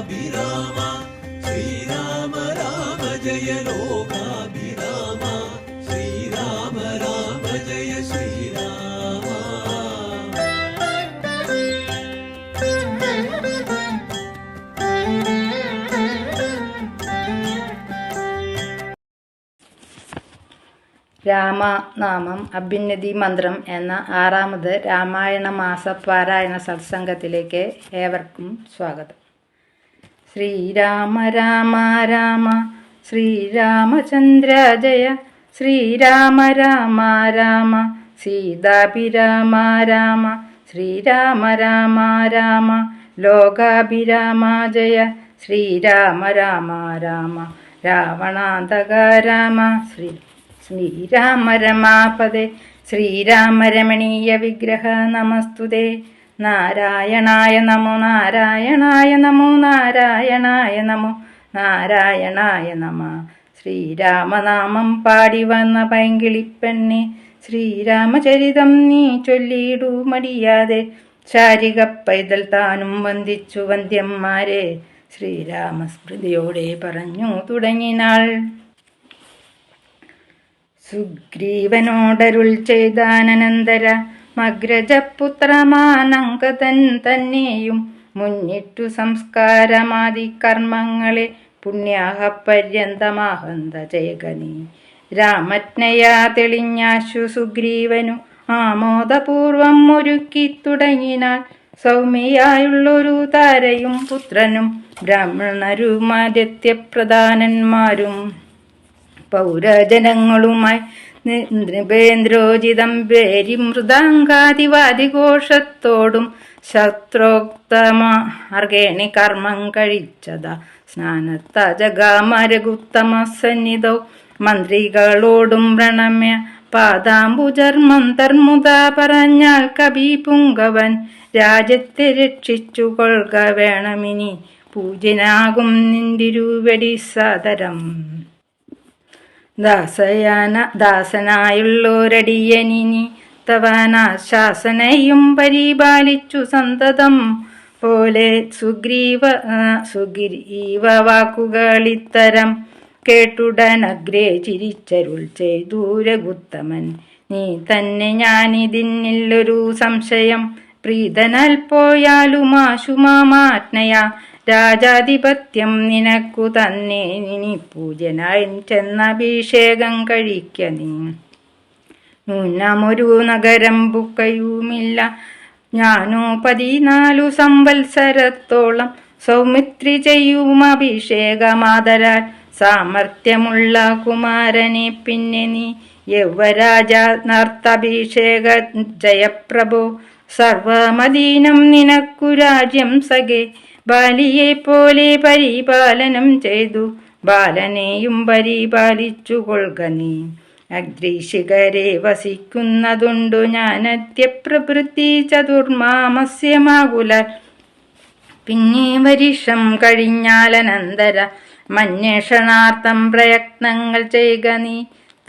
സീതാഭിരാമ ശ്രീരാമ രാമ ജയ ലോകാഭിരാമ ശ്രീരാമ രാമ ജയ ശ്രീരാമ. രാമനാമം അഭ്യുന്നതി മന്ത്രം എന്ന ആറാമത് രാമായണ മാസ പാരായണ സത്സംഗത്തിലേക്ക് ഏവർക്കും സ്വാഗതം. ശ്രീരാമ രാമ രാമ ശ്രീരാമചന്ദ്ര ജയ ശ്രീരാമ രാമ രാമ സീതാഭിരാമ രാമ ശ്രീരാമ രാമ രാമ ലോകാഭിരാമ ജയ ശ്രീരാമ രാമ രാമ രാവണാന്തക രാമ ശ്രീ ശ്രീരാമ രമാപദേ ശ്രീരാമ രമണീയ വിഗ്രഹ നമസ്തുതേ. നാരായണായ നമോ നാരായണായ നമോ നാരായണായ നമോ നാരായണായ നമ. ശ്രീരാമനാമം പാടി വന്ന പൈങ്കിളിപ്പെണ്ണെ ശ്രീരാമചരിതം നീ ചൊല്ലിയിടൂ മടിയാതെ. ശാരിക പൈതൽ താനും വന്ദിച്ചു വന്ധ്യന്മാരെ ശ്രീരാമസ്മൃതിയോടെ പറഞ്ഞു തുടങ്ങിനാൾ. സുഗ്രീവനോടരുൾ ചെയ്താനനന്തര മഗ്രജപുത്രമാനങ്കതൻ തന്നെയും മുന്നിട്ടു സംസ്കാരമാദി കർമ്മങ്ങളെ പുണ്യാഹ പര്യന്തമാഹന്ത ജയഗനി. രാമജ്ഞയാ തെളിഞ്ഞാശു സുഗ്രീവനു ആമോദപൂർവം ഒരുക്കി തുടങ്ങിനാൽ സൗമ്യയായുള്ളൊരു താരയും പുത്രനും ബ്രാഹ്മണരുമാദിത്യപ്രധാനന്മാരും പൗരജനങ്ങളുമായി നൃപേന്ദ്രോചിതം പേരി മൃദാങ്കാതിവാദിഘോഷത്തോടും ശത്രോക്തമാർഗേണി കർമ്മം കഴിച്ചത. സ്നാനത്ത ജഗാമരഗുത്തമ സന്നിധ മന്ത്രികളോടും പ്രണമ്യ പാദാംബുജർമ്മം തർമുത പറഞ്ഞാൽ കവി പുങ്കവൻ. രാജ്യത്തെ രക്ഷിച്ചു കൊള്ളുക വേണമിനി. പൂജനാകും നിന്തിരുവടി സദരം. ദാസയാന ദാസനായുള്ളോരടിയനിനി തവാനാശാസനയും പരിപാലിച്ചു സന്തതം. പോലെ സുഗ്രീവ സുഗ്രീവ വാക്കുകളിത്തരം കേട്ടുടനഗ്രേ ചിരിച്ചരുൾ ചെയ്തു രഘുത്തമൻ. നീ തന്നെ ഞാനിതിന്നില്ലൊരു സംശയം. പ്രീതനാൽ പോയാലുമാശുമാമാജ്ഞയ രാജാധിപത്യം നിനക്കു തന്നെ. ഇനി പൂജനായി ചെന്നഭിഷേകം കഴിക്ക നീ. നൂനമൊരു നഗരം ബുക്കയുമില്ല ഞാനോ പതിനാലു സംവത്സരത്തോളം സൗമിത്രി ചെയ്യും അഭിഷേകമാതരാൽ. സാമർഥ്യമുള്ള കുമാരനെ പിന്നെ നീ. യൗവരാജ നർത്തഭിഷേക ജയപ്രഭോ സർവമദീനം നിനക്കു രാജ്യം സഖേ. ബാലിയെ പോലെ പരിപാലനം ചെയ്തു. ബാലനെയും പരിപാലിച്ചു കൊള്ളുക നീ. അഗ്രീഷികരെ വസിക്കുന്നതുണ്ടു ഞാനദ്യ പ്രവൃത്തി ചതുർമാമസ്യമാകുല പിന്നെ വരിഷം കഴിഞ്ഞാലനന്തര മന്വേഷണാർത്ഥം പ്രയത്നങ്ങൾ ചെയ്യുക നീ.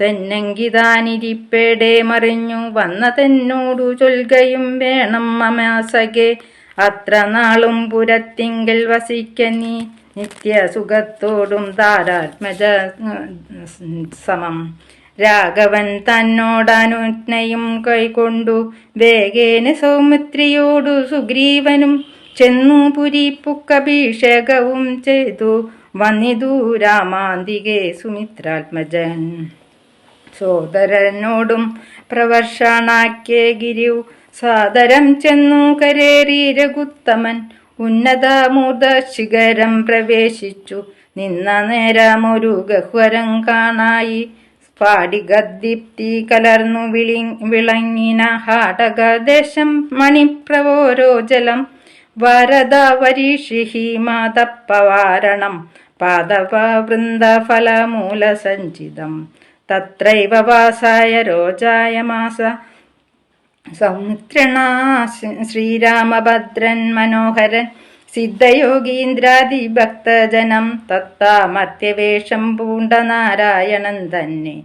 തെന്നെങ്കിതാനിരിപ്പേടെ മറിഞ്ഞു വന്ന തന്നോടു ചൊൽകയും വേണം മമാസകെ അത്ര നാളും പുരത്തിങ്കൽ വസിക്ക നീ. നിത്യസുഖത്തോടും താരാത്മജ സമം. രാഘവൻ തന്നോടനുജ്ഞയും കൈകൊണ്ടു വേഗേന സൗമിത്രിയോടു സുഗ്രീവനും ചെന്നു പുരിപ്പുക്കഭിഷേകവും ചെയ്തു. വന്നിതു രാമാന്തികെ സുമിത്രാത്മജൻ. സോദരനോടും പ്രവർഷണാക്കിയ ഗിരിയു സാദരം ചെന്നു കരേറി രഘുത്തമൻ. ഉന്നതമൂർധ ശിഖരം പ്രവേശിച്ചു. നിന്ന നേരം ഒരു ഗഹ്വരം കാണായി. സ്ഫാടികദീപ്തി കലർന്നു വിളി വിളങ്ങിന ഹാടകദേശം മണിപ്രവോരോ ജലം. വരദ വരീഷിഹി മാതപ്പവാരണം പാദപ വൃന്ദഫലമൂലസഞ്ചിതം. തത്രൈവ വാസായ രോജായ മാസ. സൗമിത്രണാ ശ്രീരാമഭദ്രൻ മനോഹരൻ സിദ്ധയോഗീന്ദ്രാദിഭക്തജനം തത്താമത്യവേഷം പൂണ്ട നാരായണൻ തന്നെ.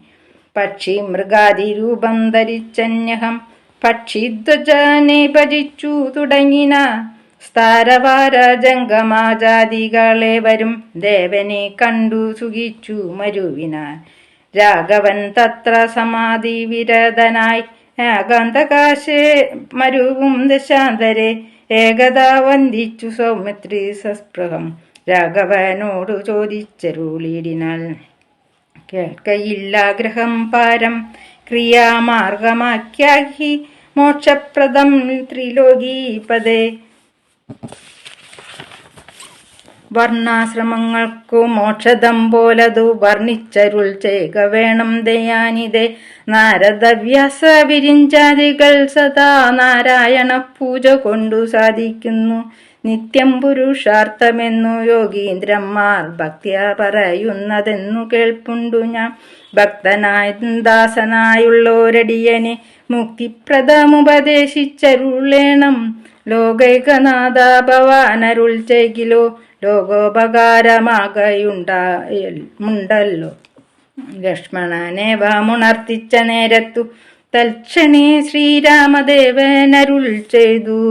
പക്ഷി മൃഗാദിരൂപം ധരിച്ചന്യഹം പക്ഷിധ്വജനെ ഭജിച്ചു തുടങ്ങിന. സ്ഥാരവാര ജംഗമാജാതികളെ വരും ദേവനെ കണ്ടു സുഖിച്ചു മരുവിനാൻ രാഘവൻ തത്ര സമാധി വിരതനായി ആകാന്തകാശേ മരുവും ദശാന്തരെ ഏകദാ വന്ദിച്ചു സൗമിത്രി സസ്പൃഹം. രാഘവനോടു ചോദിച്ചരുളിടിനാൽ കേൾക്കയില്ലാഗ്രഹം പാരം ക്രിയാമാർഗമാക്കിയാഹി മോക്ഷപ്രദം ത്രിലോകീപദേ വർണാശ്രമങ്ങൾക്കു മോക്ഷതം പോലതു വർണിച്ചരുൾ ചെയ്യുക വേണം ദയാനിതേ. നാരദവ്യാസ വിരിഞ്ചാദികൾ സദാ നാരായണ പൂജ കൊണ്ടു സാധിക്കുന്നു. നിത്യം പുരുഷാർത്ഥമെന്നു യോഗീന്ദ്രന്മാർ ഭക്തിയ പറയുന്നതെന്നു കേൾപ്പുണ്ടു ഞാൻ. ഭക്തനായ ദാസനായുള്ളോരടിയനെ മുക്തിപ്രദമുപദേശിച്ചരുളേണം ലോകൈകനാഥ ഭവാനരുൾ ചെയ്കിലോ ലോകോപകാരമാകയുണ്ടായുണ്ടല്ലോ ലക്ഷ്മണനെ വാമുണർത്തിച്ച നേരത്തു തൽക്ഷണേ ശ്രീരാമദേവനരുൾ ചെയ്തു.